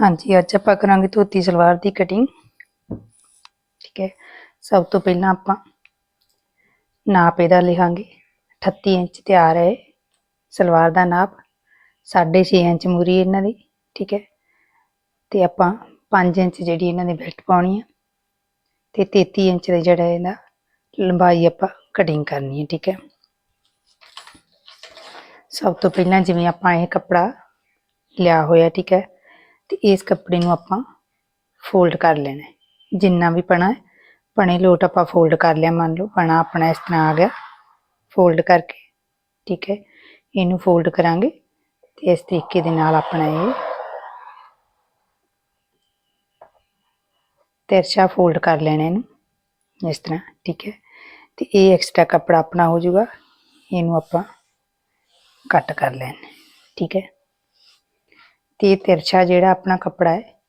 ਹਾਂਜੀ, ਅੱਜ ਆਪਾਂ ਕਰਾਂਗੇ ਧੋਤੀ ਸਲਵਾਰ ਦੀ ਕਟਿੰਗ ਠੀਕ ਹੈ, ਸਭ ਤੋਂ ਪਹਿਲਾਂ ਆਪਾਂ ਨਾਪ ਇਹਦਾ ਲਿਖਾਂਗੇ। 38 ਇੰਚ ਤਿਆਰ ਹੈ ਸਲਵਾਰ ਦਾ ਨਾਪ 6.5 ਇੰਚ ਮੂਰੀ ਇਹਨਾਂ ਦੀ, ਠੀਕ ਹੈ। ਤੇ ਆਪਾਂ 5 ਇੰਚ ਜਿਹੜੀ ਇਹਨਾਂ ਦੀ ਬੈਲਟ ਪਾਉਣੀ ਹੈ ਤੇ 33 ਇੰਚ ਦਾ ਜਿਹੜਾ ਇਹਦਾ ਲੰਬਾਈ ਆਪਾਂ ਕਟਿੰਗ ਕਰਨੀ ਹੈ, ਠੀਕ ਹੈ। ਸਭ ਤੋਂ ਪਹਿਲਾਂ ਜਿਵੇਂ ਆਪਾਂ ਇਹ ਕੱਪੜਾ ਲਿਆ ਹੋਇਆ, ਠੀਕ ਹੈ ਤੇ ਇਸ ਕੱਪੜੇ ਨੂੰ ਆਪਾਂ ਫੋਲਡ ਕਰ ਲੈਣਾ ਹੈ। ਜਿੰਨਾ ਵੀ ਪਣਾ ਹੈ, ਪਣੇ ਲੋਟ ਆਪਾਂ ਫੋਲਡ ਕਰ ਲਿਆ, ਮੰਨ ਲਓ ਪਣਾ ਆਪਣਾ ਇਸ ਤਰ੍ਹਾਂ ਆ ਗਿਆ। ਫੋਲਡ ਕਰਕੇ, ਠੀਕ ਹੈ, ਇਹਨੂੰ ਫੋਲਡ ਕਰਾਂਗੇ ਤੇ ਇਸ ਤਰੀਕੇ ਦੇ ਨਾਲ ਆਪਣਾ ਇਹ ਤਿਰਛਾ ਫੋਲਡ ਕਰ ਲੈਣਾ ਇਹਨੂੰ, ਇਸ ਤਰ੍ਹਾਂ, ਠੀਕ ਹੈ। ਤੇ ਇਹ ਐਕਸਟਰਾ ਕੱਪੜਾ ਆਪਣਾ ਹੋ ਜਾਊਗਾ, ਇਹਨੂੰ ਆਪਾਂ ਕੱਟ ਕਰ ਲੈਣਾ, ਠੀਕ ਹੈ। ਤੇ ਇਹ ਤਿਰਛਾ ਜਿਹੜਾ ਆਪਣਾ ਕੱਪੜਾ ਹੈ,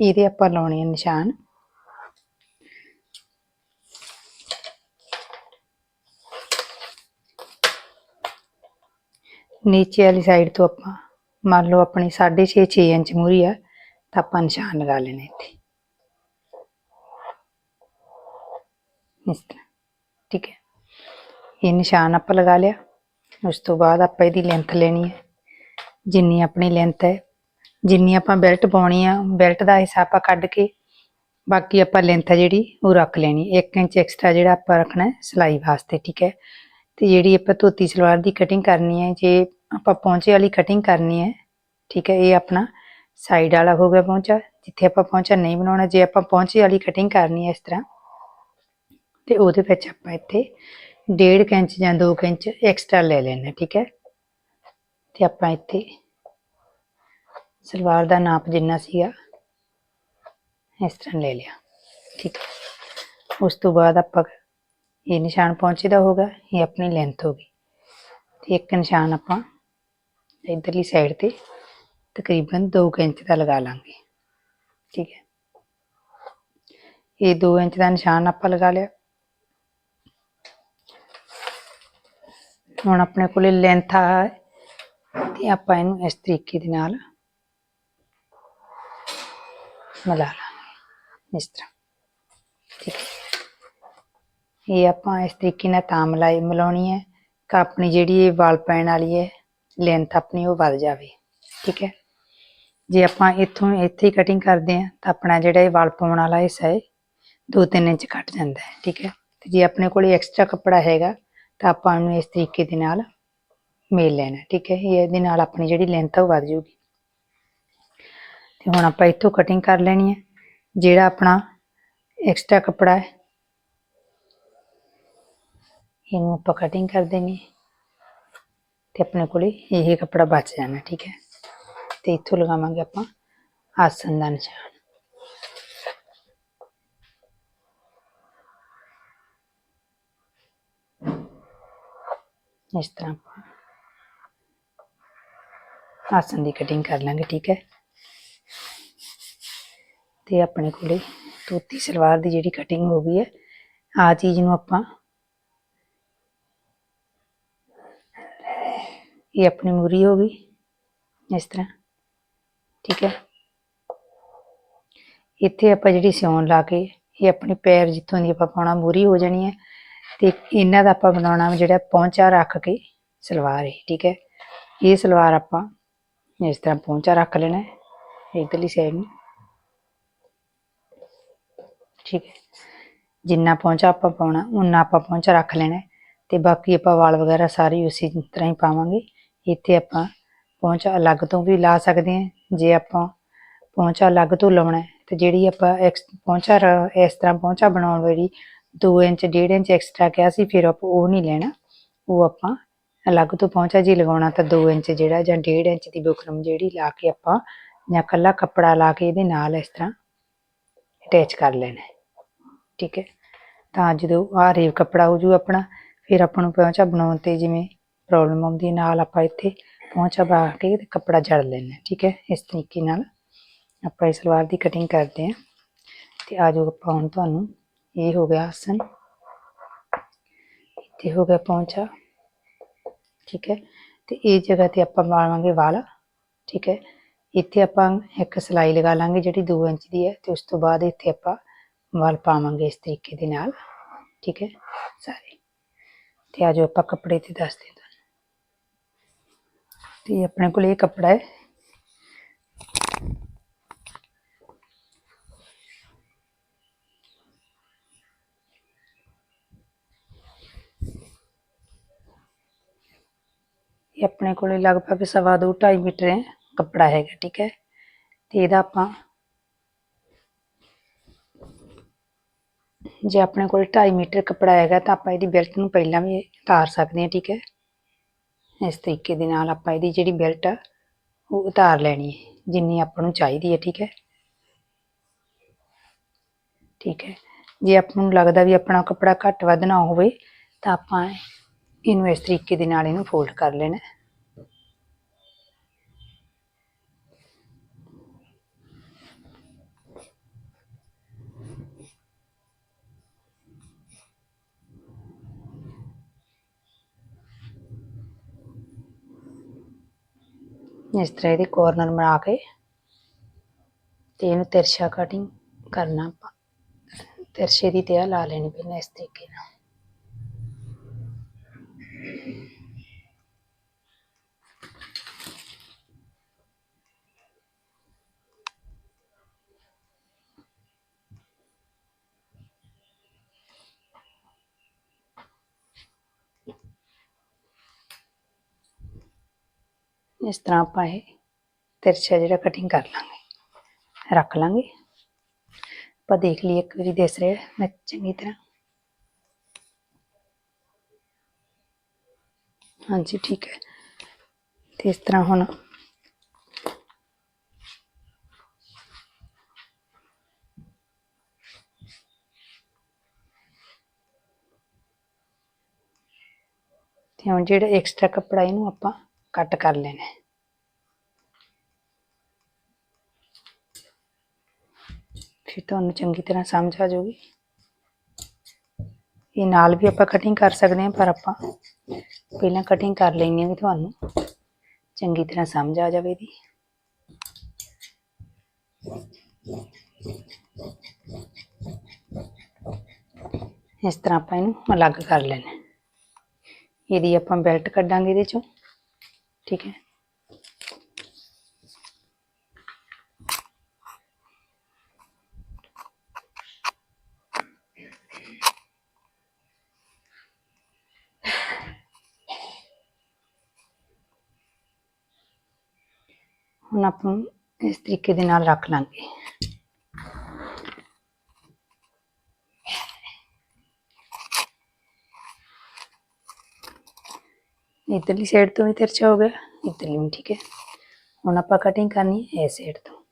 ਇਹਦੇ ਆਪਾਂ ਲਾਉਣੇ ਆ ਨਿਸ਼ਾਨ। ਨੀਚੇ ਵਾਲੀ ਸਾਈਡ ਤੋਂ ਆਪਾਂ, ਮੰਨ ਲਓ ਆਪਣੀ 6.5 6 ਇੰਚ ਮੂਰੀ ਆ, ਤਾਂ ਆਪਾਂ ਨਿਸ਼ਾਨ ਲਗਾ ਲੈਣੇ ਇੱਥੇ। ਇਸ ਤਰ੍ਹਾਂ, ਠੀਕ ਹੈ? ਇਹ ਨਿਸ਼ਾਨ ਆਪਾਂ ਲਗਾ ਲਿਆ। ਉਸ ਤੋਂ ਬਾਅਦ ਆਪਾਂ ਇਹਦੀ ਲੈਂਥ ਲੈਣੀ ਹੈ। ਜਿੰਨੀ ਆਪਣੀ ਲੈਂਥ ਹੈ ਜਿੰਨੀ ਆਪਾਂ ਬੈਲਟ ਪਾਉਣੀ ਆ ਬੈਲਟ ਦਾ ਹਿੱਸਾ ਆਪਾਂ ਕੱਢ ਕੇ ਬਾਕੀ ਆਪਾਂ ਲੈਂਥ ਹੈ ਜਿਹੜੀ ਉਹ ਰੱਖ ਲੈਣੀ। 1 ਇੰਚ ਐਕਸਟਰਾ ਜਿਹੜਾ ਆਪਾਂ ਰੱਖਣਾ ਸਿਲਾਈ ਵਾਸਤੇ, ਠੀਕ ਹੈ? ਤੇ ਜਿਹੜੀ ਆਪਾਂ ਧੋਤੀ ਸਲਵਾਰ ਦੀ ਕਟਿੰਗ ਕਰਨੀ ਹੈ, ਜੇ ਆਪਾਂ ਪੌਂਚੇ ਵਾਲੀ ਕਟਿੰਗ ਕਰਨੀ ਹੈ, ਠੀਕ ਹੈ, ਇਹ ਆਪਣਾ ਸਾਈਡ ਵਾਲਾ ਹੋ ਗਿਆ ਪੌਂਚਾ, ਜਿੱਥੇ ਆਪਾਂ ਪੌਂਚਾ ਨਹੀਂ ਬਣਾਉਣਾ, ਜੇ ਆਪਾਂ ਪੌਂਚੇ ਵਾਲੀ ਕਟਿੰਗ ਕਰਨੀ ਹੈ ਇਸ ਤਰ੍ਹਾਂ, ਤੇ ਉਹਦੇ ਵਿੱਚ ਆਪਾਂ ਇੱਥੇ 1.5 ਇੰਚ ਜਾਂ 2 ਇੰਚ ਐਕਸਟਰਾ ਲੈ ਲੈਣਾ, ਠੀਕ ਹੈ? ਤੇ ਆਪਾਂ ਇੱਥੇ ਸਲਵਾਰ ਦਾ ਨਾਪ ਜਿੰਨਾ ਸੀਗਾ, ਇਸ ਤਰ੍ਹਾਂ ਲੈ ਲਿਆ। ਠੀਕ ਹੈ। ਉਸ ਤੋਂ ਬਾਅਦ ਆਪਾਂ ਇਹ ਨਿਸ਼ਾਨ ਪਹੁੰਚੇ ਦਾ ਹੋਗਾ ਇਹ ਆਪਣੀ ਲੈਂਥ ਹੋ ਗਈ। ਤੇ ਇੱਕ ਨਿਸ਼ਾਨ ਆਪਾਂ ਇਧਰਲੀ ਸਾਈਡ ਤੇ ਤਕਰੀਬਨ 2 ਇੰਚ ਦਾ ਲਗਾ ਲਾਂਗੇ। ਠੀਕ ਹੈ। ਇਹ 2 ਇੰਚ ਦਾ ਨਿਸ਼ਾਨ ਆਪਾਂ ਲਗਾ ਲਿਆ। ਹੁਣ ਆਪਣੇ ਕੋਲੇ ਲੈਂਥ ਆ ਹੈ ਤੇ ਆਪਾਂ ਇਹਨੂੰ ਇਸ ਤਰੀਕੇ ਦੇ ਨਾਲ ਮਿਲਾ ਲਾਂਗੇ, ਇਸ ਤਰ੍ਹਾਂ। ਠੀਕ ਹੈ ਇਹ ਆਪਾਂ ਇਸ ਤਰੀਕੇ ਨਾਲ ਤਾਂ ਮਿਲਾਈ ਮਿਲਾਉਣੀ ਹੈ ਕਿ ਆਪਣੀ ਜਿਹੜੀ ਇਹ ਵਾਲ ਪੈਣ ਵਾਲੀ ਹੈ ਲੈਂਥ ਆਪਣੀ ਉਹ ਵੱਧ ਜਾਵੇ। ਠੀਕ ਹੈ। ਜੇ ਆਪਾਂ ਇੱਥੋਂ ਇੱਥੇ ਹੀ ਕਟਿੰਗ ਕਰਦੇ ਹਾਂ, ਤਾਂ ਆਪਣਾ ਜਿਹੜਾ ਇਹ ਵਾਲ ਪਾਉਣ ਵਾਲਾ ਹਿੱਸਾ ਹੈ 2-3 ਇੰਚ ਘਟ ਜਾਂਦਾ ਹੈ। ਠੀਕ ਹੈ। ਤੇ ਜੇ ਆਪਣੇ ਕੋਲ ਐਕਸਟਰਾ ਕੱਪੜਾ ਹੈਗਾ, ਤਾਂ ਆਪਾਂ ਇਹਨੂੰ ਇਸ ਤਰੀਕੇ ਦੇ ਨਾਲ ਮੇਲ ਲੈਣਾ ਠੀਕ ਹੈ। ਇਹਦੇ ਨਾਲ ਆਪਣੀ ਜਿਹੜੀ ਲੈਂਥ ਆ ਉਹ ਵੱਧ ਜਾਊਗੀ। ਤੇ ਹੁਣ ਆਪਾਂ ਇੱਥੋਂ ਕਟਿੰਗ ਕਰ ਲੈਣੀ ਹੈ, ਜਿਹੜਾ ਆਪਣਾ ਐਕਸਟਰਾ ਕੱਪੜਾ ਹੈ। ਇਹਨੂੰ ਆਪਾਂ ਕਟਿੰਗ ਕਰ ਦੇਣੀ ਹੈ ਤੇ ਆਪਣੇ ਕੋਲੇ ਇਹ ਕੱਪੜਾ ਬਚ ਜਾਣਾ, ਠੀਕ ਹੈ। ਤੇ ਇੱਥੋਂ ਲਗਾਵਾਂਗੇ ਆਪਾਂ ਆਸਨ ਦਾ ਨਿਸ਼ਾਨ। ਇਸ ਤਰ੍ਹਾਂ ਆਪਾਂ ਆਸਨ ਦੀ ਕਟਿੰਗ ਕਰ ਲਾਂਗੇ, ਠੀਕ ਹੈ। ਤੇ ਆਪਣੇ ਕੋਲੇ ਧੋਤੀ ਸਲਵਾਰ ਦੀ ਜਿਹੜੀ ਕਟਿੰਗ ਹੋ ਗਈ ਹੈ ਆ ਚੀਜ਼ ਨੂੰ ਆਪਾਂ ਇਹ ਆਪਣੀ ਮੂਰੀ ਹੋ ਗਈ, ਇਸ ਤਰ੍ਹਾਂ, ਠੀਕ ਹੈ। ਇੱਥੇ ਆਪਾਂ ਜਿਹੜੀ ਸਿਉਣ ਲਾ ਕੇ, ਇਹ ਆਪਣੇ ਪੈਰ ਜਿੱਥੋਂ ਦੀ ਆਪਾਂ ਪਾਉਣਾ ਮੂਰੀ ਹੋ ਜਾਣੀ ਹੈ ਤੇ ਇਹਨਾਂ ਦਾ ਆਪਾਂ ਬਣਾਉਣਾ ਜਿਹੜਾ ਪੌਂਚਾ ਰੱਖ ਕੇ ਸਲਵਾਰ ਹੈ, ਠੀਕ ਹੈ। ਇਹ ਸਲਵਾਰ ਆਪਾਂ ਇਸ ਤਰ੍ਹਾਂ ਪੌਂਚਾ ਰੱਖ ਲੈਣਾ ਹੈ, ਇਧਰਲੀ ਸਾਈਡ ਨੂੰ। ਠੀਕ ਹੈ। ਜਿੰਨਾ ਪਹੁੰਚਾ ਆਪਾਂ ਪਾਉਣਾ ਉਨਾ ਆਪਾਂ ਪਹੁੰਚਾ ਰੱਖ ਲੈਣਾ ਹੈ। ਤੇ ਬਾਕੀ ਆਪਾਂ ਵਾਲ ਵਗੈਰਾ ਸਾਰੇ ਉਸੇ ਤਰ੍ਹਾਂ ਹੀ ਪਾਵਾਂਗੇ। ਇੱਥੇ ਆਪਾਂ ਪਹੁੰਚਾ ਅਲੱਗ ਤੋਂ ਵੀ ਲਾ ਸਕਦੇ ਹਾਂ। ਜੇ ਆਪਾਂ ਪਹੁੰਚਾ ਅਲੱਗ ਤੋਂ ਲਾਉਣਾ ਹੈ, ਤੇ ਜਿਹੜੀ ਆਪਾਂ ਐਕਸ ਪਹੁੰਚਾ ਰ- ਇਸ ਤਰ੍ਹਾਂ ਪਹੁੰਚਾ ਬਣਾਉਣ ਵਾਲੀ 2 ਇੰਚ 1.5 ਇੰਚ ਐਕਸਟਰਾ ਕਿਹਾ ਸੀ, ਫਿਰ ਆਪਾਂ ਉਹ ਨਹੀਂ ਲੈਣਾ। ਉਹ ਆਪਾਂ ਅਲੱਗ ਤੋਂ ਪਹੁੰਚਾ ਜੀ ਲਗਾਉਣਾ ਤਾਂ 2 ਇੰਚ ਜਿਹੜਾ ਜਾਂ 1.5 ਇੰਚ ਦੀ ਬੁਕਰਮ ਜਿਹੜੀ ਲਾ ਕੇ ਆਪਾਂ ਜਾਂ ਕੱਲਾ ਕੱਪੜਾ ਲਾ ਕੇ ਇਹਦੇ ਨਾਲ ਇਸ ਤਰ੍ਹਾਂ ਅਟੈਚ ਕਰ ਲੈਣਾ ਠੀਕ ਹੈ। ਤਾਂ ਜਦੋਂ ਆਹ ਰੇਵ ਕੱਪੜਾ ਹੋ ਜੂ ਆਪਣਾ, ਫਿਰ ਆਪਾਂ ਨੂੰ ਪਹੁੰਚਾ ਬਣਾਉਣ ਤੇ ਜਿਵੇਂ ਪ੍ਰੋਬਲਮ ਆਉਂਦੀ ਹੈ, ਨਾਲ ਆਪਾਂ ਇੱਥੇ ਪਹੁੰਚਾ ਬਣਾ ਕੇ ਤੇ ਕੱਪੜਾ ਜੜ ਲੈਣਾ ਠੀਕ ਹੈ। ਇਸ ਤਰੀਕੇ ਨਾਲ ਆਪਾਂ ਇਸ ਸਲਵਾਰ ਦੀ ਕਟਿੰਗ ਕਰਦੇ ਹਾਂ। ਤੇ ਆ ਜਾਓ ਆਪਾਂ ਹੁਣ ਤੁਹਾਨੂੰ, ਇਹ ਹੋ ਗਿਆ ਆਸਨ। ਇੱਥੇ ਹੋ ਗਿਆ ਪਹੁੰਚਾ ਠੀਕ ਹੈ। ਤੇ ਇਹ ਜਗ੍ਹਾ ਤੇ ਆਪਾਂ ਪਾਵਾਂਗੇ ਵਾਲ, ਠੀਕ ਹੈ। ਇੱਥੇ ਆਪਾਂ ਇੱਕ ਸਲਾਈ ਲਗਾ ਲਾਂਗੇ ਜਿਹੜੀ 2 ਇੰਚ ਦੀ ਹੈ ਤੇ ਉਸ ਤੋਂ ਬਾਅਦ ਇੱਥੇ ਆਪਾਂ ਵਲ ਪਾਵਾਂਗੇ ਇਸ ਤਰੀਕੇ ਦੇ ਨਾਲ। ਠੀਕ ਹੈ? ਸਾਰੇ। ਤੇ ਆਜੋ ਆਪਾਂ ਕੱਪੜੇ ਤੇ ਦੱਸਦੇ ਹਾਂ ਤੁਹਾਨੂੰ। ਤੇ ਆਪਣੇ ਕੋਲ ਇਹ ਕੱਪੜਾ ਹੈ। ਇਹ ਆਪਣੇ ਕੋਲੇ ਲਗਭਗ ਸਵਾ ਦੋ 2.5 ਮੀਟਰ ਹੈ ਕੱਪੜਾ ਹੈਗਾ, ਠੀਕ ਹੈ? ਤੇ ਇਹਦਾ ਆਪਾਂ ਜੇ ਆਪਣੇ ਕੋਲ 2.5 ਮੀਟਰ ਕੱਪੜਾ ਹੈਗਾ ਤਾਂ ਆਪਾਂ ਇਹਦੀ ਬੈਲਟ ਨੂੰ ਪਹਿਲਾਂ ਵੀ ਉਤਾਰ ਸਕਦੇ ਹਾਂ, ਠੀਕ ਹੈ? ਇਸ ਤਰੀਕੇ ਦੇ ਨਾਲ ਆਪਾਂ ਇਹਦੀ ਜਿਹੜੀ ਬੈਲਟ ਆ, ਉਹ ਉਤਾਰ ਲੈਣੀ ਹੈ, ਜਿੰਨੀ ਆਪਾਂ ਨੂੰ ਚਾਹੀਦੀ ਹੈ, ਠੀਕ ਹੈ? ਠੀਕ ਹੈ। ਜੇ ਆਪਾਂ ਨੂੰ ਲੱਗਦਾ ਵੀ ਆਪਣਾ ਕੱਪੜਾ ਘੱਟ ਵੱਧ ਨਾ ਹੋਵੇ ਤਾਂ ਆਪਾਂ ਇਹਨੂੰ ਇਸ ਤਰੀਕੇ ਦੇ ਨਾਲ ਇਹਨੂੰ ਫੋਲਡ ਕਰ ਲੈਣਾ ਇਸ ਤਰ੍ਹਾਂ ਇਹਦੇ ਕੋਰਨਰ ਬਣਾ ਕੇ ਤੇ ਇਹਨੂੰ ਤਿਰਛਾ ਕਟਿੰਗ ਕਰਨਾ ਆਪਾਂ। ਤਿਰਛੇ ਦੀ ਤਿਆ ਲਾ ਲੈਣੀ ਪਹਿਲਾਂ ਇਸ ਤਰੀਕੇ ਨਾਲ। ਇਸ ਤਰ੍ਹਾਂ ਆਪਾਂ ਇਹ ਤਿਰਛਾ ਜਿਹੜਾ ਕਟਿੰਗ ਕਰ ਲਾਂਗੇ ਰੱਖ ਲਾਂਗੇ ਆਪਾਂ ਦੇਖ ਲਈਏ ਇੱਕ ਵਾਰੀ ਦਿਸ ਰਿਹਾ ਮੈਂ ਚੰਗੀ ਤਰ੍ਹਾਂ ਹਾਂਜੀ ਠੀਕ ਹੈ ਤੇ ਇਸ ਤਰ੍ਹਾਂ ਹੁਣ ਤੇ ਹੁਣ ਜਿਹੜਾ ਐਕਸਟਰਾ ਕੱਪੜਾ ਇਹਨੂੰ ਆਪਾਂ ਕੱਟ ਕਰ ਲੈਣਾ ਹੈ। ਫਿਰ ਤੁਹਾਨੂੰ ਚੰਗੀ ਤਰ੍ਹਾਂ ਸਮਝ ਆ ਜਾਊਗੀ ਇਹ ਨਾਲ ਵੀ ਆਪਾਂ ਕਟਿੰਗ ਕਰ ਸਕਦੇ ਹਾਂ ਪਰ ਆਪਾਂ ਪਹਿਲਾਂ ਕਟਿੰਗ ਕਰ ਲੈਣੀ ਹੈ ਵੀ ਤੁਹਾਨੂੰ ਚੰਗੀ ਤਰ੍ਹਾਂ ਸਮਝ ਆ ਜਾਵੇ ਇਹਦੀ ਇਸ ਤਰ੍ਹਾਂ ਆਪਾਂ ਇਹਨੂੰ ਅਲੱਗ ਕਰ ਲੈਣਾ ਹੈ। ਇਹਦੀ ਆਪਾਂ ਬੈਲਟ ਕੱਢਾਂਗੇ ਇਹਦੇ ਚੋਂ ਠੀਕ ਹੈ ਹੁਣ ਆਪਾਂ ਇਸ ਤਰੀਕੇ ਦੇ ਨਾਲ ਰੱਖ ਲਾਂਗੇ। ਇਧਰਲੀ ਸਾਈਡ ਤੋਂ ਵੀ ਤਿਰਛਾ ਹੋ ਗਿਆ, ਇਧਰਲੀ ਵੀ ਠੀਕ ਹੈ। ਹੁਣ ਆਪਾਂ ਕਟਿੰਗ ਕਰਨੀ ਹੈ ਇਸ ਸਾਈਡ ਤੋਂ।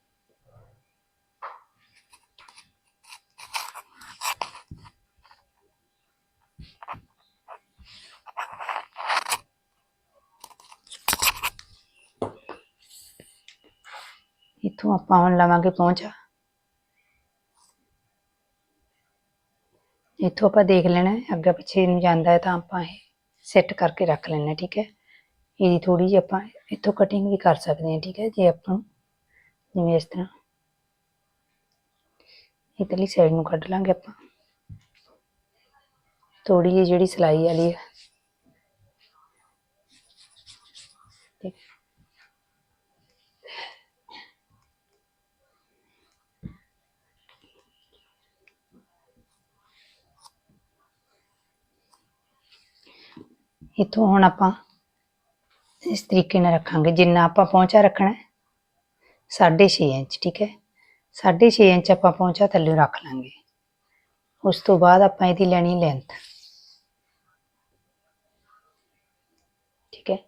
ਇੱਥੋਂ ਆਪਾਂ ਹੁਣ ਲਵਾਂਗੇ ਪਹੁੰਚਾ ਇੱਥੋਂ ਆਪਾਂ ਦੇਖ ਲੈਣਾ ਅੱਗੇ ਪਿੱਛੇ ਨੂੰ ਜਾਂਦਾ ਹੈ ਤਾਂ ਆਪਾਂ ਇਹ ਸੈੱਟ ਕਰਕੇ ਰੱਖ ਲੈਣਾ ਠੀਕ ਹੈ? ਇਹਦੀ ਥੋੜੀ ਜਿਹੀ ਆਪਾਂ ਇੱਥੋਂ ਕਟਿੰਗ ਵੀ ਕਰ ਸਕਦੇ ਹਾਂ, ਠੀਕ ਹੈ? ਜੇ ਆਪਾਂ ਨੂੰ ਜਿਵੇਂ ਇਸ ਤਰ੍ਹਾਂ ਇਤਲੀ ਸਾਈਡ ਨੂੰ ਕੱਢ ਲਾਂਗੇ ਆਪਾਂ। ਥੋੜੀ ਜਿਹੀ ਜਿਹੜੀ ਸਿਲਾਈ ਵਾਲੀ ਇੱਥੋਂ ਹੁਣ ਆਪਾਂ ਇਸ ਤਰੀਕੇ ਨਾਲ ਰੱਖਾਂਗੇ? ਜਿੰਨਾ ਆਪਾਂ ਪਹੁੰਚਾ ਰੱਖਣਾ ਹੈ 6.5 ਇੰਚ, ਠੀਕ ਹੈ? 6.5 ਇੰਚ ਆਪਾਂ ਪਹੁੰਚਾ ਥੱਲੇ ਰੱਖ ਲਾਂਗੇ। ਉਸ ਤੋਂ ਬਾਅਦ ਆਪਾਂ ਇਹਦੀ ਲੈਣੀ ਲੈਂਥ ਠੀਕ ਹੈ?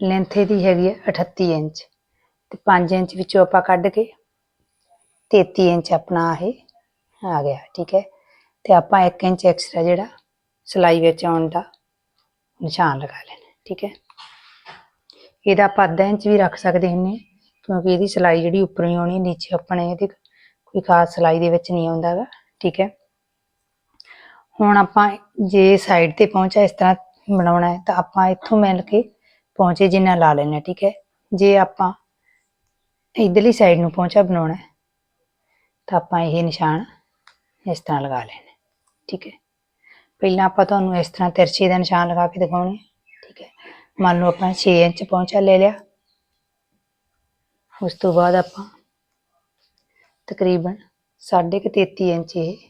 ਲੈਂਥ ਇਹਦੀ ਹੈਗੀ ਹੈ 38 ਇੰਚ। ਤੇ 5 ਇੰਚ ਵਿੱਚੋਂ ਆਪਾਂ ਕੱਢ ਕੇ 33 ਇੰਚ ਆਪਣਾ ਇਹ ਆ ਗਿਆ, ਠੀਕ ਹੈ? ਤੇ ਆਪਾਂ 1 ਇੰਚ ਐਕਸਟਰਾ ਜਿਹੜਾ ਸਿਲਾਈ ਵਿੱਚ ਆਉਣ ਦਾ ਨਿਸ਼ਾਨ ਲਗਾ ਲੈਣਾ ਠੀਕ ਹੈ? ਇਹਦਾ ਆਪਾਂ ਅੱਧਾ ਇੰਚ ਵੀ ਰੱਖ ਸਕਦੇ ਹੁੰਨੇ ਹਾਂ, ਕਿਉਂਕਿ ਇਹਦੀ ਸਿਲਾਈ ਜਿਹੜੀ ਉੱਪਰੋਂ ਹੀ ਆਉਣੀ ਨੀਚੇ ਆਪਣੇ ਇਹਦੇ ਕੋਈ ਖਾਸ ਸਿਲਾਈ ਦੇ ਵਿੱਚ ਨਹੀਂ ਆਉਂਦਾਗਾ ਠੀਕ ਹੈ? ਹੁਣ ਆਪਾਂ ਜੇ ਸਾਈਡ ਤੇ ਪਹੁੰਚਾ ਇਸ ਤਰ੍ਹਾਂ ਬਣਾਉਣਾ ਹੈ ਤਾਂ ਆਪਾਂ ਇੱਥੋਂ ਮਿਲ ਕੇ ਪਹੁੰਚੇ ਜਿੰਨਾ ਲਾ ਲੈਣਾ ਠੀਕ ਹੈ? ਜੇ ਆਪਾਂ ਇਧਰਲੀ ਸਾਈਡ ਨੂੰ ਪਹੁੰਚਾ ਬਣਾਉਣਾ ਤਾਂ ਆਪਾਂ ਇਹ ਨਿਸ਼ਾਨ ਇਸ ਤਰ੍ਹਾਂ ਲਗਾ ਲੈਣਾ ਠੀਕ ਹੈ? ਪਹਿਲਾਂ ਆਪਾਂ ਤੁਹਾਨੂੰ ਇਸ ਤਰ੍ਹਾਂ ਤਿਰਛੇ ਦਾ ਨਿਸ਼ਾਨ ਲਗਾ ਕੇ ਦਿਖਾਉਣੇ ਠੀਕ ਹੈ। ਮੰਨ ਲਓ ਆਪਾਂ 6 ਇੰਚ ਪਹੁੰਚਾ ਲੈ ਲਿਆ। ਉਸ ਤੋਂ ਬਾਅਦ ਆਪਾਂ ਤਕਰੀਬਨ 33 ਇੰਚ ਇਹ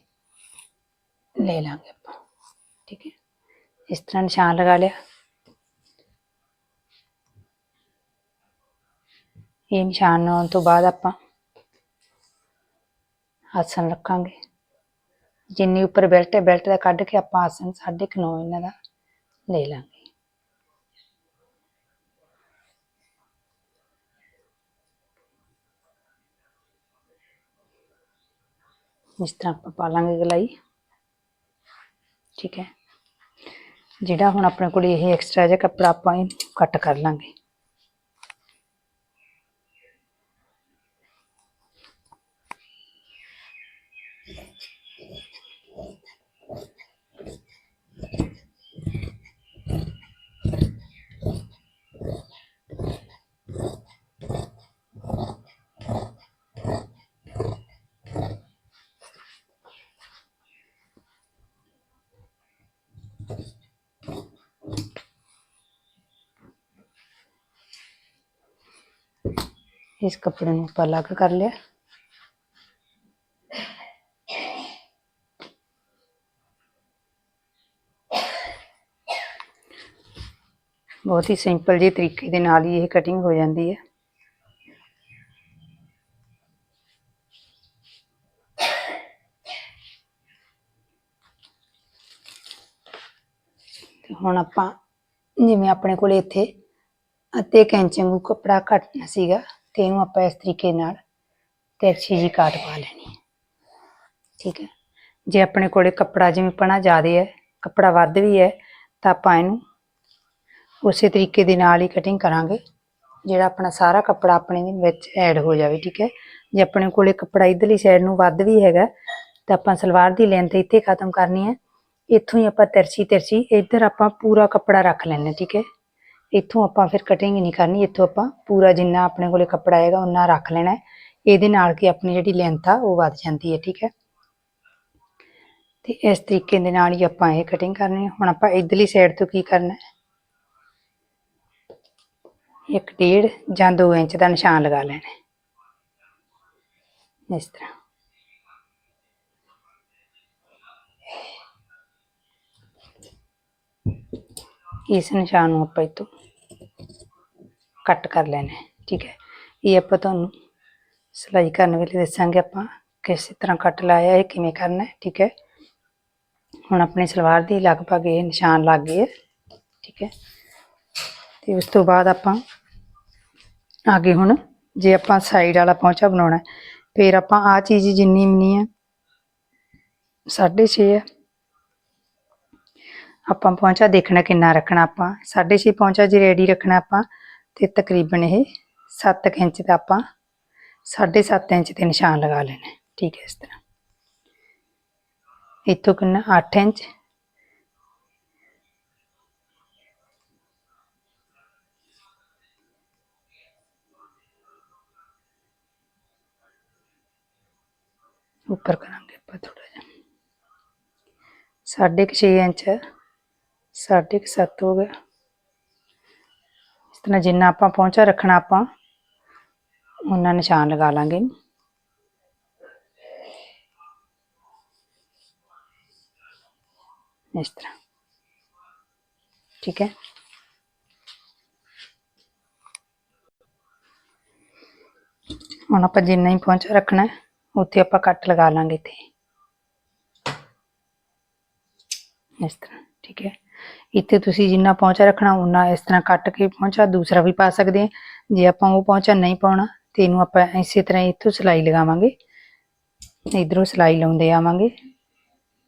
ਲੈ ਲਾਂਗੇ ਆਪਾਂ। ਠੀਕ ਹੈ। ਇਸ ਤਰ੍ਹਾਂ ਨਿਸ਼ਾਨ ਲਗਾ ਲਿਆ। ਇਹ ਨਿਸ਼ਾਨ ਲਾਉਣ ਤੋਂ ਬਾਅਦ ਆਪਾਂ ਆਸਣ ਰੱਖਾਂਗੇ। ਜਿੰਨੀ ਉੱਪਰ ਬੈਲਟ ਹੈ, ਬੈਲਟ ਦਾ ਕੱਢ ਕੇ ਆਪਾਂ ਆਸਣ ਸਾਢੇ ਕੁ ਨੌ ਇਹਨਾਂ ਦਾ ਲੈ ਲਾਂਗੇ। ਇਸ ਤਰ੍ਹਾਂ ਆਪਾਂ ਪਾ ਲਾਂਗੇ ਗਲਾਈ। ਠੀਕ ਹੈ। ਜਿਹੜਾ ਹੁਣ ਆਪਣੇ ਕੋਲ ਇਹ ਐਕਸਟਰਾ ਜਿਹਾ ਕੱਪੜਾ ਆਪਾਂ ਇਹਨੂੰ ਕੱਟ ਕਰ ਲਾਂਗੇ। ਇਸ ਕੱਪੜੇ ਨੂੰ ਆਪਾਂ ਅਲੱਗ ਕਰ ਲਿਆ। ਬਹੁਤ ਹੀ ਸਿੰਪਲ ਜਿਹੇ ਤਰੀਕੇ ਦੇ ਨਾਲ ਹੀ ਇਹ ਕਟਿੰਗ ਹੋ ਜਾਂਦੀ ਹੈ। ਹੁਣ ਆਪਾਂ ਜਿਵੇਂ ਆਪਣੇ ਕੋਲ ਇੱਥੇ ਅੱਧੇ ਕੈਂਚੀ ਵਾਂਗੂ ਕੱਪੜਾ ਕੱਟਣਾ ਸੀਗਾ। ਤੇ ਇਹਨੂੰ ਆਪਾਂ ਇਸ ਤਰੀਕੇ ਨਾਲ ਤਿਰਛੀ ਜੀ ਕਾਟ ਪਾ ਲੈਣੀ ਹੈ। ਠੀਕ ਹੈ? ਜੇ ਆਪਣੇ ਕੋਲੇ ਕੱਪੜਾ ਜਿਵੇਂ ਪਣਾ ਜ਼ਿਆਦਾ ਹੈ, ਕੱਪੜਾ ਵੱਧ ਵੀ ਹੈ, ਤਾਂ ਆਪਾਂ ਇਹਨੂੰ ਉਸੇ ਤਰੀਕੇ ਦੇ ਨਾਲ ਹੀ ਕਟਿੰਗ ਕਰਾਂਗੇ, ਜਿਹੜਾ ਆਪਣਾ ਸਾਰਾ ਕੱਪੜਾ ਆਪਣੇ ਦੇ ਵਿੱਚ ਐਡ ਹੋ ਜਾਵੇ, ਠੀਕ ਹੈ? ਜੇ ਆਪਣੇ ਕੋਲੇ ਕੱਪੜਾ ਇਧਰਲੀ ਸਾਈਡ ਨੂੰ ਵੱਧ ਵੀ ਹੈਗਾ, ਤਾਂ ਆਪਾਂ ਸਲਵਾਰ ਦੀ ਲੈਂਥ ਇੱਥੇ ਖਤਮ ਕਰਨੀ ਹੈ। ਇੱਥੋਂ ਹੀ ਆਪਾਂ ਤਿਰਛੀ ਤਿਰਛੀ ਇੱਧਰ ਆਪਾਂ ਪੂਰਾ ਕੱਪੜਾ ਰੱਖ ਲੈਣਾ ਠੀਕ ਹੈ? ਇੱਥੋਂ ਆਪਾਂ ਫਿਰ ਕਟਿੰਗ ਨਹੀਂ ਕਰਨੀ, ਇੱਥੋਂ ਆਪਾਂ ਪੂਰਾ ਜਿੰਨਾ ਆਪਣੇ ਕੋਲੇ ਕੱਪੜਾ ਹੈਗਾ ਉਹਨਾਂ ਰੱਖ ਲੈਣਾ ਇਹਦੇ ਨਾਲ ਕਿ ਆਪਣੀ ਜਿਹੜੀ ਲੈਂਥ ਆ, ਉਹ ਵੱਧ ਜਾਂਦੀ ਹੈ, ਠੀਕ ਹੈ। ਤੇ ਇਸ ਤਰੀਕੇ ਦੇ ਨਾਲ ਹੀ ਆਪਾਂ ਇਹ ਕਟਿੰਗ ਕਰਨੀ ਹੈ। ਹੁਣ ਆਪਾਂ ਇਧਰਲੀ ਸਾਈਡ ਤੋਂ ਕੀ ਕਰਨਾ ਹੈ? ਇੱਕ ਡੇਢ ਜਾਂ 2 ਇੰਚ ਦਾ ਨਿਸ਼ਾਨ ਲਗਾ ਲੈਣਾ ਇਸ ਤਰ੍ਹਾਂ। ਇਸ ਨਿਸ਼ਾਨ ਨੂੰ ਆਪਾਂ ਇੱਥੋਂ ਕੱਟ ਕਰ ਲੈਣਾ ਹੈ ਠੀਕ ਹੈ। ਇਹ ਆਪਾਂ ਤੁਹਾਨੂੰ ਸਿਲਾਈ ਕਰਨ ਵੇਲੇ ਦੱਸਾਂਗੇ ਆਪਾਂ ਕਿਸ ਤਰ੍ਹਾਂ ਕੱਟ ਲਾਇਆ ਇਹ ਕਿਵੇਂ ਕਰਨਾ ਹੈ ਠੀਕ ਹੈ। ਹੁਣ ਆਪਣੀ ਸਲਵਾਰ ਦੀ ਲਗਭਗ ਇਹ ਨਿਸ਼ਾਨ ਲੱਗ ਗਏ ਹੈ ਠੀਕ ਹੈ। ਤੇ ਉਸ ਤੋਂ ਬਾਅਦ ਆਪਾਂ ਅੱਗੇ ਹੁਣ ਜੇ ਆਪਾਂ ਸਾਈਡ ਵਾਲਾ ਪਹੁੰਚਾ ਬਣਾਉਣਾ ਹੈ, ਫਿਰ ਆਪਾਂ ਆ ਚੀਜ਼ ਜਿੰਨੀ ਮਿਲਣੀ ਹੈ 6.5 ਹੈ। ਆਪਾਂ ਪਹੁੰਚਾ ਦੇਖਣਾ ਕਿੰਨਾ ਰੱਖਣਾ ਆਪਾਂ 6.5 ਪਹੁੰਚਾ ਜੇ ਰੈਡੀ ਰੱਖਣਾ ਆਪਾਂ ਤੇ ਤਕਰੀਬਨ ਇਹ 7 ਇੰਚ ਦਾ ਆਪਾਂ 7.5 ਇੰਚ ਤੇ ਨਿਸ਼ਾਨ ਲਗਾ ਲੈਣਾ ਠੀਕ ਹੈ ਇਸ ਤਰ੍ਹਾਂ। ਇੱਥੋਂ ਕਿੰਨਾ? 8 ਇੰਚ। ਉੱਪਰ ਕਰਾਂਗੇ ਆਪਾਂ ਥੋੜਾ ਜਿਹਾ। ਸਾਢੇ ਕੁ ਛੇ ਇੰਚ ਹੈ। ਸਾਢੇ ਕੁ ਸੱਤ ਹੋ ਗਿਆ। ਇਸ ਤਰ੍ਹਾਂ ਜਿੰਨਾ ਆਪਾਂ ਪਹੁੰਚਾ ਰੱਖਣਾ ਆਪਾਂ ਉਹਨਾਂ ਨਿਸ਼ਾਨ ਲਗਾ ਲਾਂਗੇ। ਇਸ ਤਰ੍ਹਾਂ। ਠੀਕ ਹੈ? ਹੁਣ ਆਪਾਂ ਜਿੰਨਾ ਹੀ ਪਹੁੰਚਾ ਰੱਖਣਾ ਹੈ, ਉੱਥੇ ਆਪਾਂ ਕੱਟ ਲਗਾ ਲਾਂਗੇ ਇੱਥੇ। ਇਸ ਤਰ੍ਹਾਂ। ਠੀਕ ਹੈ? ਇੱਥੇ ਤੁਸੀਂ ਜਿੰਨਾ ਪਹੁੰਚਾ ਰੱਖਣਾ ਉਨਾ ਇਸ ਤਰ੍ਹਾਂ ਕੱਟ ਕੇ ਪਹੁੰਚਾ, ਦੂਸਰਾ ਵੀ ਪਾ ਸਕਦੇ ਹਾਂ। ਜੇ ਆਪਾਂ ਉਹ ਪਹੁੰਚਾ ਨਹੀਂ ਪਾਉਣਾ, ਤੇ ਇਹਨੂੰ ਆਪਾਂ ਇਸੇ ਤਰ੍ਹਾਂ ਇੱਥੋਂ ਸਿਲਾਈ ਲਗਾਵਾਂਗੇ। ਇਧਰੋਂ ਸਿਲਾਈ ਲਾਉਂਦੇ ਆਵਾਂਗੇ।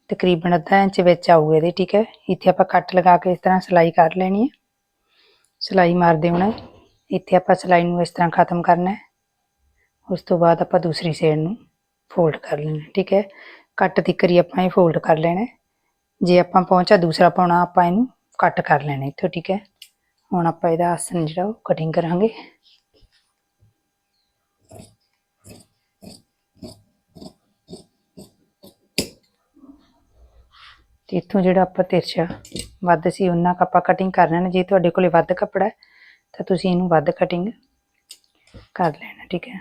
ਤਕਰੀਬਨ ਅੱਧਾ ਇੰਚ ਵਿੱਚ ਆਊਗਾ ਇਹਦੇ, ਠੀਕ ਹੈ? ਇੱਥੇ ਆਪਾਂ ਕੱਟ ਲਗਾ ਕੇ ਇਸ ਤਰ੍ਹਾਂ ਸਿਲਾਈ ਕਰ ਲੈਣੀ ਹੈ। ਸਿਲਾਈ ਮਾਰਦੇ ਹੋਣਾ ਇੱਥੇ ਆਪਾਂ ਸਿਲਾਈ ਨੂੰ ਇਸ ਤਰ੍ਹਾਂ ਖਤਮ ਕਰਨਾ ਹੈ। ਉਸ ਤੋਂ ਬਾਅਦ ਆਪਾਂ ਦੂਸਰੀ ਸਾਈਡ ਨੂੰ ਫੋਲਡ ਕਰ ਲੈਣਾ ਠੀਕ ਹੈ? ਕੱਟ ਤਿੱਕਰੀ ਆਪਾਂ ਇਹ ਫੋਲਡ ਕਰ ਲੈਣਾ ਹੈ। ਜੇ ਆਪਾਂ ਪਹੁੰਚਾ ਦੂਸਰਾ ਪਾਉਣਾ, ਆਪਾਂ ਇਹਨੂੰ ਕੱਟ ਕਰ ਲੈਣਾ ਇੱਥੋਂ, ਠੀਕ ਹੈ? ਹੁਣ ਆਪਾਂ ਇਹਦਾ ਆਸਨ ਜਿਹੜਾ ਉਹ ਕਟਿੰਗ ਕਰਾਂਗੇ। ਤੇ ਇੱਥੋਂ ਜਿਹੜਾ ਆਪਾਂ ਤਿਰਛਾ ਵੱਧ ਸੀ ਉਹਨਾਂ ਕ ਆਪਾਂ ਕਟਿੰਗ ਕਰ ਲੈਣਾ। ਜੇ ਤੁਹਾਡੇ ਕੋਲੇ ਵੱਧ ਕੱਪੜਾ ਤਾਂ ਤੁਸੀਂ ਇਹਨੂੰ ਵੱਧ ਕਟਿੰਗ ਕਰ ਲੈਣਾ, ਠੀਕ ਹੈ?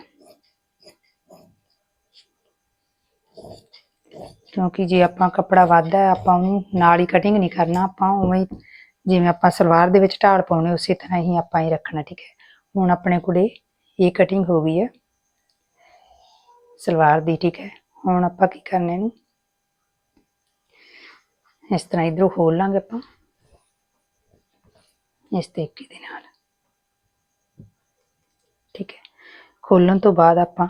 ਕਿਉਂਕਿ ਜੇ ਆਪਾਂ ਕੱਪੜਾ ਵੱਧਦਾ ਹੈ, ਆਪਾਂ ਉਹਨੂੰ ਨਾਲ ਹੀ ਕਟਿੰਗ ਨਹੀਂ ਕਰਨਾ, ਆਪਾਂ ਉਵੇਂ ਹੀ ਜਿਵੇਂ ਆਪਾਂ ਸਲਵਾਰ ਦੇ ਵਿੱਚ ਢਾਲ ਪਾਉਣੇ ਉਸੇ ਤਰ੍ਹਾਂ ਹੀ ਆਪਾਂ ਹੀ ਰੱਖਣਾ, ਠੀਕ ਹੈ? ਹੁਣ ਆਪਣੇ ਕੋਲੇ ਇਹ ਕਟਿੰਗ ਹੋ ਗਈ ਹੈ ਸਲਵਾਰ ਦੀ, ਠੀਕ ਹੈ? ਹੁਣ ਆਪਾਂ ਕੀ ਕਰਨਾ ਇਹਨੂੰ? ਇਸ ਤਰ੍ਹਾਂ ਇਧਰੋਂ ਖੋਲ ਲਾਂਗੇ ਆਪਾਂ, ਇਸ ਤਰੀਕੇ ਦੇ ਨਾਲ, ਠੀਕ ਹੈ? ਖੋਲਣ ਤੋਂ ਬਾਅਦ ਆਪਾਂ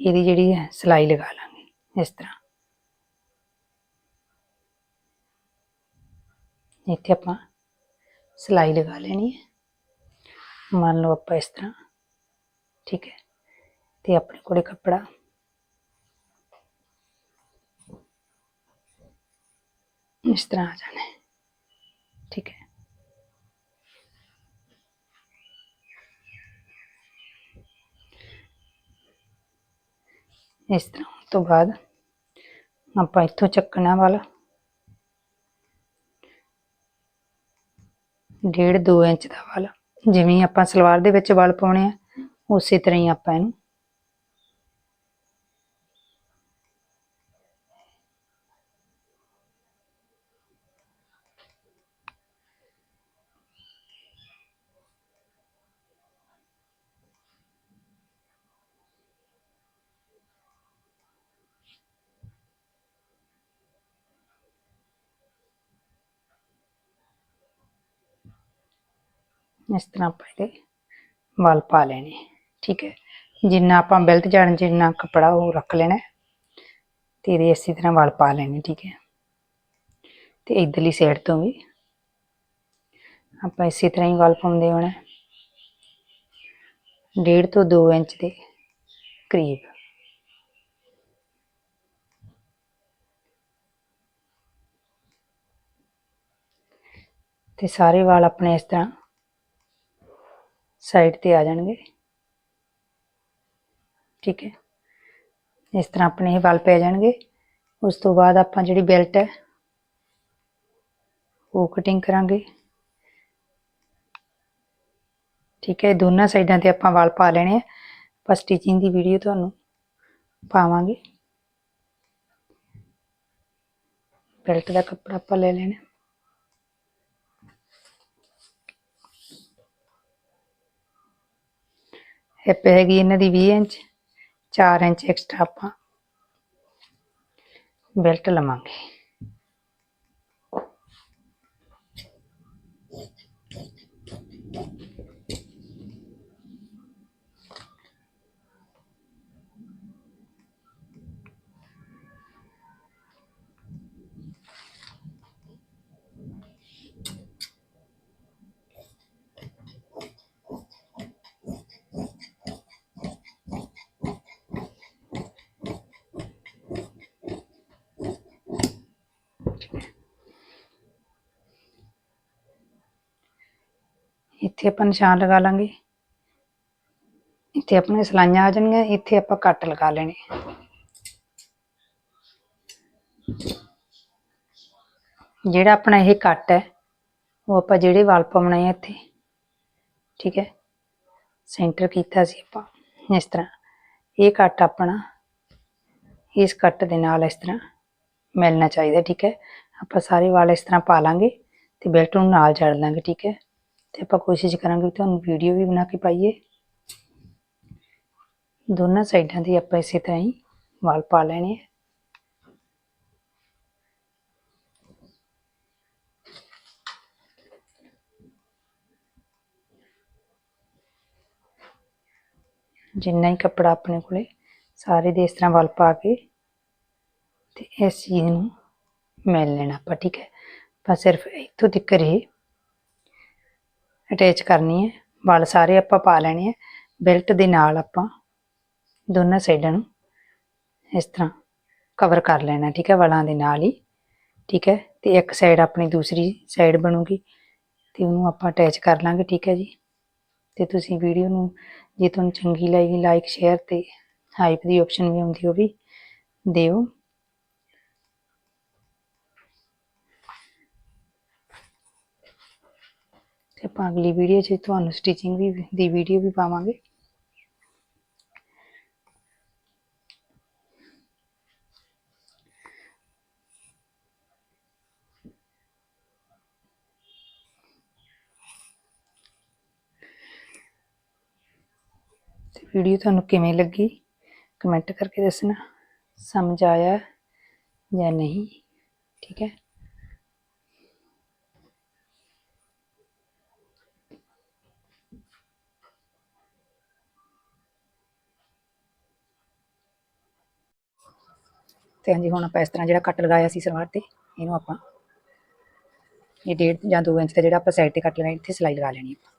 ਇਹਦੀ ਜਿਹੜੀ ਹੈ ਸਿਲਾਈ ਲਗਾ ਲਾਂਗੇ, ਇਸ ਤਰ੍ਹਾਂ। ਇੱਥੇ ਆਪਾਂ ਸਿਲਾਈ ਲਗਾ ਲੈਣੀ ਹੈ ਮੰਨ ਲਓ ਆਪਾਂ ਇਸ ਤਰ੍ਹਾਂ ਠੀਕ ਹੈ ਤੇ ਆਪਣੇ ਕੋਲੇ ਕੱਪੜਾ ਇਸ ਤਰ੍ਹਾਂ ਆ ਜਾਣਾ ਹੈ ਠੀਕ ਹੈ ਇਸ ਤਰ੍ਹਾਂ ਹੋਣ ਤੋਂ ਬਾਅਦ ਆਪਾਂ ਇੱਥੋਂ ਚੱਕਣਾ ਡੇਢ 2 ਇੰਚ ਦਾ ਵਾਲ। ਜਿਵੇਂ ਆਪਾਂ ਸਲਵਾਰ ਦੇ ਵਿੱਚ ਵਾਲ ਪਾਉਣੇ ਆ, ਉਸੇ ਤਰ੍ਹਾਂ ਹੀ ਆਪਾਂ ਇਹਨੂੰ ਇਸ ਤਰ੍ਹਾਂ ਆਪਾਂ ਇਹਦੇ ਵਾਲ ਪਾ ਲੈਣੇ। ਠੀਕ ਹੈ। ਜਿੰਨਾ ਆਪਾਂ ਬੈਲਟ ਜਾਣ ਜਿੰਨਾ ਕੱਪੜਾ ਉਹ ਰੱਖ ਲੈਣਾ ਹੈ ਤੇ ਇਹਦੇ ਇਸੇ ਤਰ੍ਹਾਂ ਵਾਲ ਪਾ ਲੈਣੇ, ਠੀਕ ਹੈ। ਤੇ ਇਧਰਲੀ ਸਾਈਡ ਤੋਂ ਵੀ ਆਪਾਂ ਇਸੇ ਤਰ੍ਹਾਂ ਹੀ ਵਾਲ ਪਾਉਂਦੇ ਹੋਣਾ ਡੇਢ ਤੋਂ 2 ਇੰਚ ਦੇ ਕਰੀਬ। ਤੇ ਸਾਰੇ ਵਾਲ ਆਪਣੇ ਇਸ ਤਰ੍ਹਾਂ ਸਾਈਡ ਤੇ ਆ ਜਾਣਗੇ। ਠੀਕ ਹੈ। ਇਸ ਤਰ੍ਹਾਂ ਆਪਣੇ ਇਹ ਵਾਲ ਪੈ ਜਾਣਗੇ। ਉਸ ਤੋਂ ਬਾਅਦ ਆਪਾਂ ਜਿਹੜੀ ਬੈਲਟ ਹੈ, ਉਹ ਕਟਿੰਗ ਕਰਾਂਗੇ। ਠੀਕ ਹੈ ਦੋਨਾਂ ਸਾਈਡਾਂ ਤੇ ਆਪਾਂ ਵਾਲ ਪਾ ਲੈਣੇ ਆ। ਆਪਾਂ ਸਟਿਚਿੰਗ ਦੀ ਵੀਡੀਓ ਤੁਹਾਨੂੰ ਪਾਵਾਂਗੇ। ਬੈਲਟ ਦਾ ਕੱਪੜਾ ਆਪਾਂ ਲੈ ਲੈਣਾ। ਹਿੱਪ ਹੈਗੀ ਇਹਨਾਂ ਦੀ 20 ਇੰਚ 4 ਇੰਚ ਐਕਸਟਰਾ ਆਪਾਂ ਬੈਲਟ ਲਵਾਂਗੇ। ਇੱਥੇ ਆਪਾਂ ਨਿਸ਼ਾਨ ਲਗਾ ਲਾਂਗੇ। ਇੱਥੇ ਆਪਣੇ ਸਲਾਈਆਂ ਆ ਜਾਣਗੀਆਂ, ਇੱਥੇ ਆਪਾਂ ਕੱਟ ਲਗਾ ਲੈਣੇ। ਜਿਹੜਾ ਆਪਣਾ ਇਹ ਕੱਟ ਹੈ, ਉਹ ਆਪਾਂ ਜਿਹੜੇ ਵਾਲ ਪਾਉਣੇ ਆ ਇੱਥੇ, ਠੀਕ ਹੈ? ਸੈਂਟਰ ਕੀਤਾ ਸੀ ਆਪਾਂ, ਇਸ ਤਰ੍ਹਾਂ। ਇਹ ਕੱਟ ਆਪਣਾ, ਇਸ ਕੱਟ ਦੇ ਨਾਲ ਇਸ ਤਰ੍ਹਾਂ ਮਿਲਣਾ ਚਾਹੀਦਾ, ਠੀਕ ਹੈ? ਆਪਾਂ ਸਾਰੇ ਵਾਲ ਇਸ ਤਰ੍ਹਾਂ ਪਾ ਲਾਂਗੇ ਤੇ ਬੈਲਟ ਨੂੰ ਨਾਲ ਜੜ ਲਾਂਗੇ, ਠੀਕ ਹੈ? ਤੇ ਆਪਾਂ ਕੋਸ਼ਿਸ਼ ਕਰਾਂਗੇ ਵੀ ਤੁਹਾਨੂੰ ਵੀਡੀਓ ਵੀ ਬਣਾ ਕੇ ਪਾਈਏ। ਦੋਨਾਂ ਸਾਈਡਾਂ ਦੀ ਆਪਾਂ ਇਸੇ ਤਰ੍ਹਾਂ ਹੀ ਵਾਲ ਪਾ ਲੈਣੇ ਆ। ਜਿੰਨਾ ਹੀ ਕੱਪੜਾ ਆਪਣੇ ਕੋਲੇ, ਸਾਰੇ ਦੇ ਇਸ ਤਰ੍ਹਾਂ ਵਾਲ ਪਾ ਕੇ ਤੇ ਇਸ ਚੀਜ਼ ਨੂੰ ਮਿਲ ਲੈਣਾ ਆਪਾਂ, ਠੀਕ ਹੈ? ਆਪਾਂ ਸਿਰਫ ਇੱਥੋਂ ਤੱਕ ਹੀ ਅਟੈਚ ਕਰਨੀ ਹੈ। ਵਾਲ ਸਾਰੇ ਆਪਾਂ ਪਾ ਲੈਣੇ ਆ ਬੈਲਟ ਦੇ ਨਾਲ ਆਪਾਂ ਦੋਨਾਂ ਸਾਈਡਾਂ ਨੂੰ ਇਸ ਤਰ੍ਹਾਂ ਕਵਰ ਕਰ ਲੈਣਾ, ਠੀਕ ਹੈ, ਵਾਲਾਂ ਦੇ ਨਾਲ ਹੀ, ਠੀਕ ਹੈ। ਤੇ ਇੱਕ ਸਾਈਡ ਆਪਣੀ ਦੂਸਰੀ ਸਾਈਡ ਬਣੂਗੀ ਤੇ ਉਹਨੂੰ ਆਪਾਂ ਅਟੈਚ ਕਰ ਲਾਂਗੇ, ਠੀਕ ਹੈ ਜੀ। ਤੇ ਤੁਸੀਂ ਵੀਡੀਓ ਨੂੰ ਜੇ ਤੁਹਾਨੂੰ ਚੰਗੀ ਲੱਗੀ ਲਾਈਕ ਸ਼ੇਅਰ ਤੇ ਹਾਈਪ ਦੀ ਆਪਸ਼ਨ ਵੀ ਆਉਂਦੀ ਉਹ ਵੀ ਦਿਓ। ਤੇ ਆਪਾਂ ਅਗਲੀ ਵੀਡੀਓ 'ਚ ਤੁਹਾਨੂੰ ਸਟਿਚਿੰਗ ਵੀ ਦੀ ਵੀਡੀਓ ਵੀ ਪਾਵਾਂਗੇ। ਤੇ ਵੀਡੀਓ ਤੁਹਾਨੂੰ ਕਿਵੇਂ ਲੱਗੀ? ਕਮੈਂਟ ਕਰਕੇ ਦੱਸਣਾ। ਸਮਝ ਆਇਆ ਜਾਂ ਨਹੀਂ? ਠੀਕ ਹੈ? ਤੇ ਹਾਂਜੀ, ਹੁਣ ਆਪਾਂ ਇਸ ਤਰ੍ਹਾਂ ਜਿਹੜਾ ਕੱਟ ਲਗਾਇਆ ਸੀ ਸਲਵਾਰ ਤੇ, ਇਹਨੂੰ ਆਪਾਂ ਇਹ ਡੇਢ ਜਾਂ 2 ਇੰਚ ਦਾ ਜਿਹੜਾ ਆਪਾਂ ਸਾਈਡ ਤੇ ਕੱਟ ਲਗਾਇਆ, ਇੱਥੇ ਸਿਲਾਈ ਲਗਾ ਲੈਣੀ ਆਪਾਂ।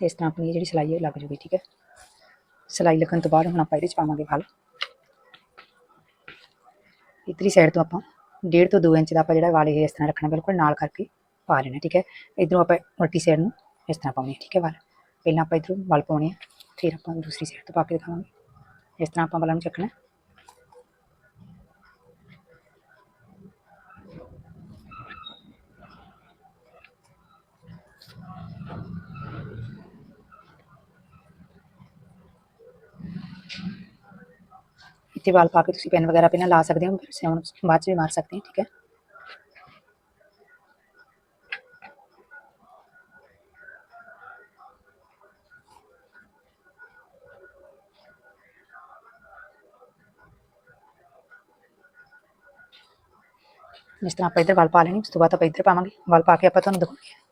ਤੇ ਇਸ ਤਰ੍ਹਾਂ ਆਪਣੀ ਜਿਹੜੀ ਸਿਲਾਈ ਹੈ ਲੱਗ ਜੂਗੀ, ਠੀਕ ਹੈ? ਸਿਲਾਈ ਲੱਗਣ ਤੋਂ ਬਾਅਦ ਹੁਣ ਆਪਾਂ ਇਹਦੇ ਚ ਪਾਵਾਂਗੇ ਫਲ ਇਤਰੀ ਸਾਈਡ ਤੋਂ ਆਪਾਂ ਡੇਢ ਤੋਂ 2 ਇੰਚ ਦਾ ਆਪਾਂ ਜਿਹੜਾ ਵਾਲ ਇਹ ਇਸ ਤਰ੍ਹਾਂ ਰੱਖਣਾ, ਬਿਲਕੁਲ ਨਾਲ ਕਰਕੇ ਪਾ ਲੈਣਾ ਠੀਕ ਹੈ? ਇਧਰੋਂ ਆਪਾਂ ਉਲਟੀ ਸਾਈਡ ਨੂੰ ਇਸ ਤਰ੍ਹਾਂ ਪਾਉਣੀ ਠੀਕ ਹੈ ਵਾਲ। ਪਹਿਲਾਂ ਆਪਾਂ ਇਧਰੋਂ ਵਾਲ ਪਾਉਣੇ ਆ, ਫਿਰ ਆਪਾਂ ਦੂਸਰੀ ਸਾਈਡ ਤੋਂ ਪਾ ਕੇ ਦਿਖਾਵਾਂਗੇ। ਇਸ ਤਰ੍ਹਾਂ ਆਪਾਂ ਵਾਲਾਂ ਨੂੰ ਚੱਕਣਾ ਇੱਥੇ ਵਾਲ ਪਾ ਕੇ ਤੁਸੀਂ ਪੈਨ ਵਗੈਰਾ ਪਹਿਲਾਂ ਲਾ ਸਕਦੇ ਹੋ, ਫਿਰ ਸਿਉਣ ਬਾਅਦ ਚ ਵੀ ਮਾਰ ਸਕਦੇ ਹੋ, ਠੀਕ ਹੈ? ਜਿਸ ਤਰ੍ਹਾਂ ਆਪਾਂ ਇੱਧਰ ਵਾਲ ਪਾ ਲੈਣੀ, ਉਸ ਤੋਂ ਬਾਅਦ ਆਪਾਂ ਇੱਧਰ ਪਾਵਾਂਗੇ, ਵਾਲ ਪਾ ਕੇ ਆਪਾਂ ਤੁਹਾਨੂੰ ਦਿਖਾਉਂਦੇ